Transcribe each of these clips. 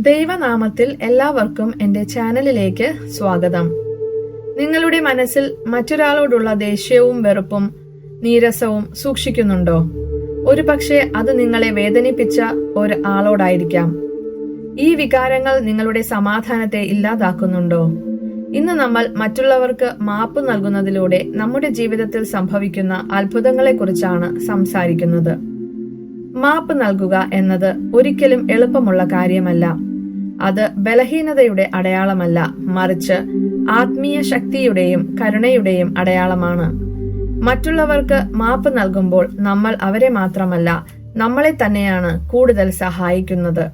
ദൈവനാമത്തിൽ എല്ലാവർക്കും എന്റെ ചാനലിലേക്ക് സ്വാഗതം. നിങ്ങളുടെ മനസ്സിൽ മറ്റൊരാളോടുള്ള ദേഷ്യവും വെറുപ്പും നീരസവും സൂക്ഷിക്കുന്നുണ്ടോ? ഒരുപക്ഷെ അത് നിങ്ങളെ വേദനിപ്പിച്ച ഒരു ആളോടായിരിക്കാം. ഈ വികാരങ്ങൾ നിങ്ങളുടെ സമാധാനത്തെ ഇല്ലാതാക്കുന്നുണ്ടോ? ഇന്ന് നമ്മൾ മറ്റുള്ളവർക്ക് മാപ്പ് നൽകുന്നതിലൂടെ നമ്മുടെ ജീവിതത്തിൽ സംഭവിക്കുന്ന അത്ഭുതങ്ങളെക്കുറിച്ചാണ് സംസാരിക്കുന്നത്. മാപ്പ് നൽകുക എന്നത് ഒരിക്കലും എളുപ്പമുള്ള കാര്യമല്ല. അത് ബലഹീനതയുടെ അടയാളമല്ല മറിച്ച് ആത്മീയ ശക്തിയുടെയും കരുണയുടെയും അടയാളമാണ്. മറ്റുള്ളവർക്ക് മാപ്പ് നൽകുമ്പോൾ നമ്മൾ അവരെ മാത്രമല്ല നമ്മളെ തന്നെയാണ് കൂടുതൽ സഹായിക്കുന്നത്.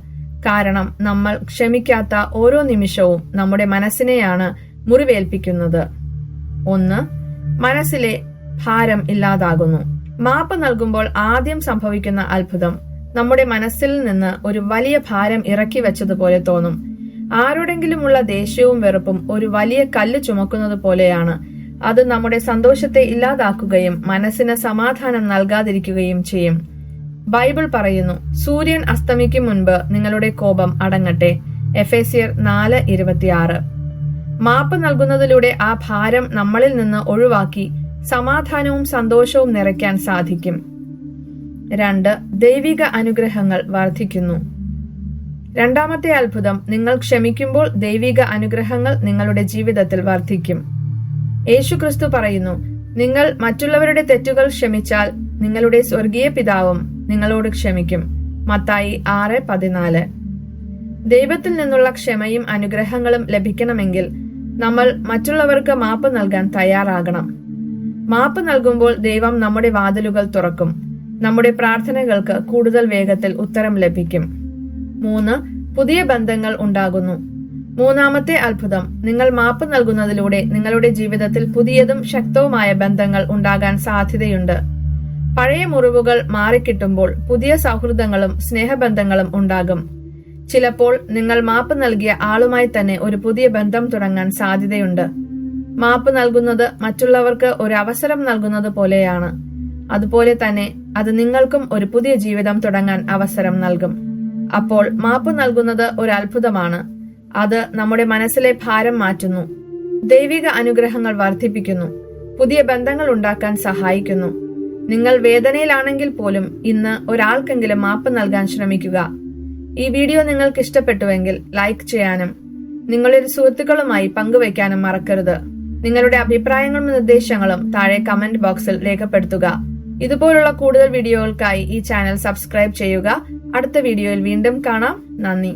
കാരണം നമ്മൾ ക്ഷമിക്കാത്ത ഓരോ നിമിഷവും നമ്മുടെ മനസ്സിനെയാണ് മുറിവേൽപ്പിക്കുന്നത്. ഒന്ന് മനസ്സിലെ ഭാരം ഇല്ലാതാകുന്നു. മാപ്പ് നൽകുമ്പോൾ ആദ്യം സംഭവിക്കുന്ന അത്ഭുതം നമ്മുടെ മനസ്സിൽ നിന്ന് ഒരു വലിയ ഭാരം ഇറക്കി വെച്ചതുപോലെ തോന്നും. ആരോടെങ്കിലുമുള്ള ദേഷ്യവും വെറുപ്പും ഒരു വലിയ കല്ല് ചുമക്കുന്നത് പോലെയാണ്. അത് നമ്മുടെ സന്തോഷത്തെ ഇല്ലാതാക്കുകയും മനസ്സിന് സമാധാനം നൽകാതിരിക്കുകയും ചെയ്യും. ബൈബിൾ പറയുന്നു സൂര്യൻ അസ്തമിക്കും മുൻപ് നിങ്ങളുടെ കോപം അടങ്ങട്ടെ. എഫേസിയർ നാല് ഇരുപത്തിയാറ്. മാപ്പ് നൽകുന്നതിലൂടെ ആ ഭാരം നമ്മളിൽ നിന്ന് ഒഴിവാക്കി സമാധാനവും സന്തോഷവും നിറയ്ക്കാൻ സാധിക്കും. രണ്ട് ദൈവിക അനുഗ്രഹങ്ങൾ വർദ്ധിക്കുന്നു. രണ്ടാമത്തെ അത്ഭുതം നിങ്ങൾ ക്ഷമിക്കുമ്പോൾ ദൈവിക അനുഗ്രഹങ്ങൾ നിങ്ങളുടെ ജീവിതത്തിൽ വർദ്ധിക്കും. യേശുക്രിസ്തു പറയുന്നു നിങ്ങൾ മറ്റുള്ളവരുടെ തെറ്റുകൾ ക്ഷമിച്ചാൽ നിങ്ങളുടെ സ്വർഗീയ പിതാവും നിങ്ങളോട് ക്ഷമിക്കും. മത്തായി ആറ് പതിനാല്. ദൈവത്തിൽ നിന്നുള്ള ക്ഷമയും അനുഗ്രഹങ്ങളും ലഭിക്കണമെങ്കിൽ നമ്മൾ മറ്റുള്ളവർക്ക് മാപ്പ് നൽകാൻ തയ്യാറാകണം. മാപ്പ് നൽകുമ്പോൾ ദൈവം നമ്മുടെ വാതിലുകൾ തുറക്കും. നമ്മുടെ പ്രാർത്ഥനകൾക്ക് കൂടുതൽ വേഗത്തിൽ ഉത്തരം ലഭിക്കും. മൂന്ന് പുതിയ ബന്ധങ്ങൾ ഉണ്ടാകുന്നു. മൂന്നാമത്തെ അത്ഭുതം നിങ്ങൾ മാപ്പ് നൽകുന്നതിലൂടെ നിങ്ങളുടെ ജീവിതത്തിൽ പുതിയതും ശക്തവുമായ ബന്ധങ്ങൾ ഉണ്ടാകാൻ സാധ്യതയുണ്ട്. പഴയ മുറിവുകൾ മാറിക്കിട്ടുമ്പോൾ പുതിയ സൗഹൃദങ്ങളും സ്നേഹബന്ധങ്ങളും ഉണ്ടാകും. ചിലപ്പോൾ നിങ്ങൾ മാപ്പ് നൽകിയ ആളുമായി തന്നെ ഒരു പുതിയ ബന്ധം തുടങ്ങാൻ സാധ്യതയുണ്ട്. മാപ്പ് നൽകുന്നത് മറ്റുള്ളവർക്ക് ഒരു അവസരം നൽകുന്നത് പോലെയാണ്. അതുപോലെ തന്നെ അത് നിങ്ങൾക്കും ഒരു പുതിയ ജീവിതം തുടങ്ങാൻ അവസരം നൽകും. അപ്പോൾ മാപ്പ് നൽകുന്നത് ഒരു അത്ഭുതമാണ്. അത് നമ്മുടെ മനസ്സിലെ ഭാരം മാറ്റുന്നു. ദൈവിക അനുഗ്രഹങ്ങൾ വർദ്ധിപ്പിക്കുന്നു. പുതിയ ബന്ധങ്ങൾ ഉണ്ടാക്കാൻ സഹായിക്കുന്നു. നിങ്ങൾ വേദനയിലാണെങ്കിൽ പോലും ഇന്ന് ഒരാൾക്കെങ്കിലും മാപ്പ് നൽകാൻ ശ്രമിക്കുക. ഈ വീഡിയോ നിങ്ങൾക്ക് ഇഷ്ടപ്പെട്ടുവെങ്കിൽ ലൈക്ക് ചെയ്യാനും നിങ്ങളുടെ സുഹൃത്തുക്കളുമായി പങ്കുവയ്ക്കാനും മറക്കരുത്. നിങ്ങളുടെ അഭിപ്രായങ്ങളും നിർദ്ദേശങ്ങളും താഴെ കമന്റ് ബോക്സിൽ രേഖപ്പെടുത്തുക. ഇതുപോലുള്ള കൂടുതൽ വീഡിയോകൾക്കായി ഈ ചാനൽ സബ്സ്ക്രൈബ് ചെയ്യുക. അടുത്ത വീഡിയോയിൽ വീണ്ടും കാണാം. നന്ദി.